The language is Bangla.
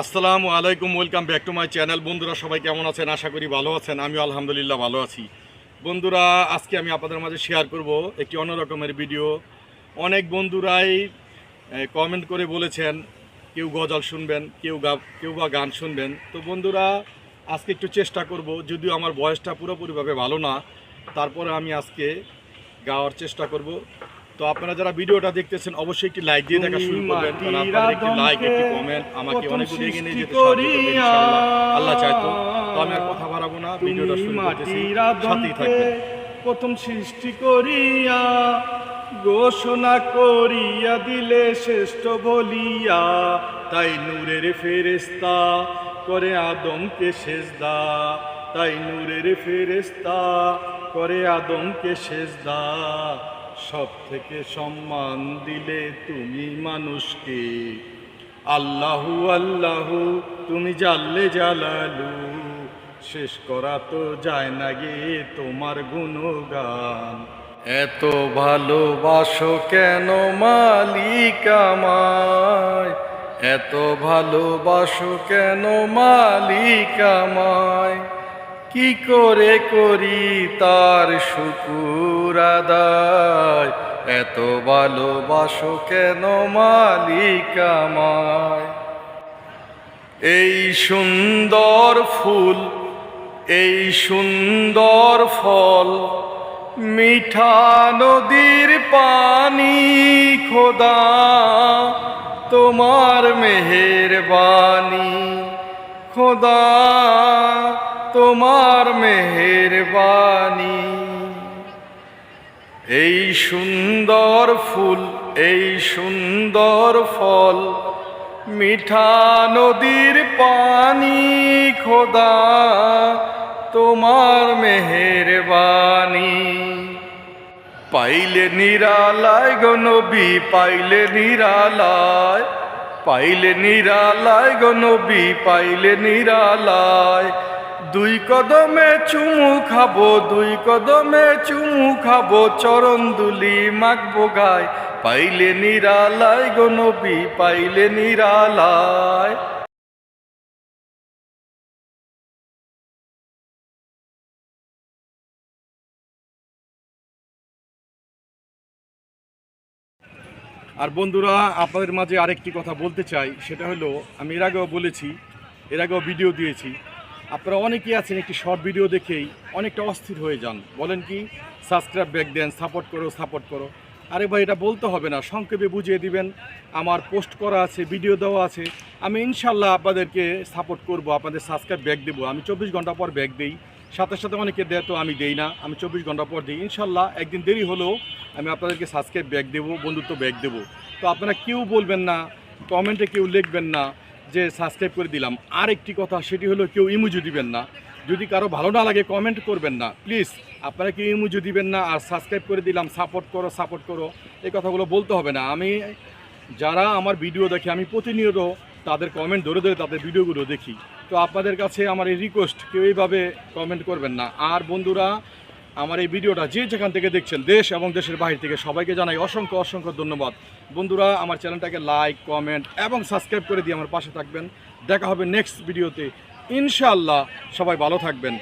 আসসালামু আলাইকুম, welcome back to my channel. বন্ধুরা, সবাই কেমন আছেন? আশা করি ভালো আছেন। আমিও আলহামদুলিল্লাহ ভালো আছি। বন্ধুরা, আজকে আমি আপনাদের মাঝে শেয়ার করব একটি অন্য রকমের ভিডিও অনেক বন্ধুরাই কমেন্ট করে বলেছেন, কেউ গজল শুনবেন, কেউ গা, কেউ বা গান শুনবেন। তো বন্ধুরা, আজকে একটু চেষ্টা করব, যদিও আমার বয়সটা পুরোপুরিভাবে ভালো না, তারপরে আমি আজকে গাওয়ার চেষ্টা করব। তো আপনারা যারা ভিডিওটা দেখতেছেন অবশ্যই একটি লাইক দিয়ে দেখা শুরু করবেন। কারণ আপনাদের একটি লাইক একটি কমেন্ট আমাকে অনেক দূর এগিয়ে নিয়ে যেতে সাহায্য করবে ইনশাআল্লাহ। আল্লাহ চাইতো তো। আমি আর কথা বাড়াবো না ভিডিওটা শুরু করতেছি। সাথেই থাকবেন। প্রথম সৃষ্টি করিয়া ঘোষণা করিয়া দিলে শ্রেষ্ঠ বলিয়া তাই নূরের ফেরেস্তা করে আদমকে সেজদা। তাই নূরের ফেরেস্তা করে আদমকে সেজদা। সব থেকে সম্মান দিলে তুমি মানুষকে। আল্লাহু আল্লাহু, তুমি জানলে জালালু। শেষ করা তো যায় না গে তোমার গুণগান। এত ভালোবাসো কেন মালিক আমায়? এত ভালোবাসো কেন মালিক আমায়? কি করে করি তার শুকুর আদায়? এত ভালোবাসো কেন মালিক আমায়? এই সুন্দর ফুল, এই সুন্দর ফল, মিঠা নদীর পানি খোদা, তোমার মেহের বাণী খোদা। তোমার মেহের বাণী এই সুন্দর ফুল, এই সুন্দর ফল, মিঠা নদীর পানি খোদা, তোমার মেহেরবানি। পাইলে নিরালায় গো পাইলে নিরালায় পাইলে নিরালায় গো পাইলে নিরালায় দুই কদমে চুমু খাব, দুই কদমে চুমু খাব, চরণ দুলি মাখবো গায়। পাইলে নিরালায় গো নবী, পাইলে নিরালায়। আর বন্ধুরা, আপনাদের মাঝে আরেকটি কথা বলতে চাই, সেটা হলো, আমি এর আগেও বলেছি, এর আগেও ভিডিও দিয়েছি আপনারা অনেকেই আছেন একটি শর্ট ভিডিও দেখেই অনেকটা অস্থির হয়ে যান। বলেন কি, সাবস্ক্রাইব ব্যাক দেন, সাপোর্ট করো সাপোর্ট করো। আরে ভাই, এটা বলতে হবে না, সংক্ষেপে বুঝিয়ে দিবেন। আমার পোস্ট করা আছে, ভিডিও দেওয়া আছে। আমি ইনশাল্লাহ আপনাদেরকে সাপোর্ট করব, আপনাদের সাবস্ক্রাইব ব্যাক দেবো। আমি চব্বিশ ঘণ্টা পর ব্যাক দিই। সাথে সাথে অনেকে দেয়, তো আমি দেই না। আমি চব্বিশ ঘণ্টা পর দিই। ইনশাল্লাহ একদিন দেরি হলেও আমি আপনাদেরকে সাবস্ক্রাইব ব্যাক দেবো, বন্ধুত্ব ব্যাক দেবো। তো আপনারা কেউ বলবেন না, কমেন্টে কেউ লিখবেন না। যে সাবস্ক্রাইব করে দিলাম। আর একটি কথা, সেটি হলো কেউ ইমুজু দিবেন না। যদি কারও ভালো না লাগে কমেন্ট করবেন না। প্লিজ আপনারা কেউ ইমুজু দিবেন না? আর সাবস্ক্রাইব করে দিলাম সাপোর্ট করো সাপোর্ট করো। এই কথাগুলো বলতে হবে না। আমি, যারা আমার ভিডিও দেখে, আমি প্রতিনিয়ত তাদের কমেন্ট ধরে ধরে তাদের ভিডিওগুলো দেখি। তো আপনাদের কাছে আমার এই রিকোয়েস্ট কেউ এইভাবে কমেন্ট করবেন না। আর বন্ধুরা আমার এই ভিডিওটা যে যেখান থেকে দেখছেন দেশ এবং দেশের বাহির থেকে সবাইকে জানাই অসংখ্য অসংখ্য ধন্যবাদ। বন্ধুরা, আমার চ্যানেলটাকে লাইক, কমেন্ট এবং সাবস্ক্রাইব করে দিয়ে আমার পাশে থাকবেন। দেখা হবে নেক্সট ভিডিওতে। ইনশাআল্লাহ সবাই ভালো থাকবেন।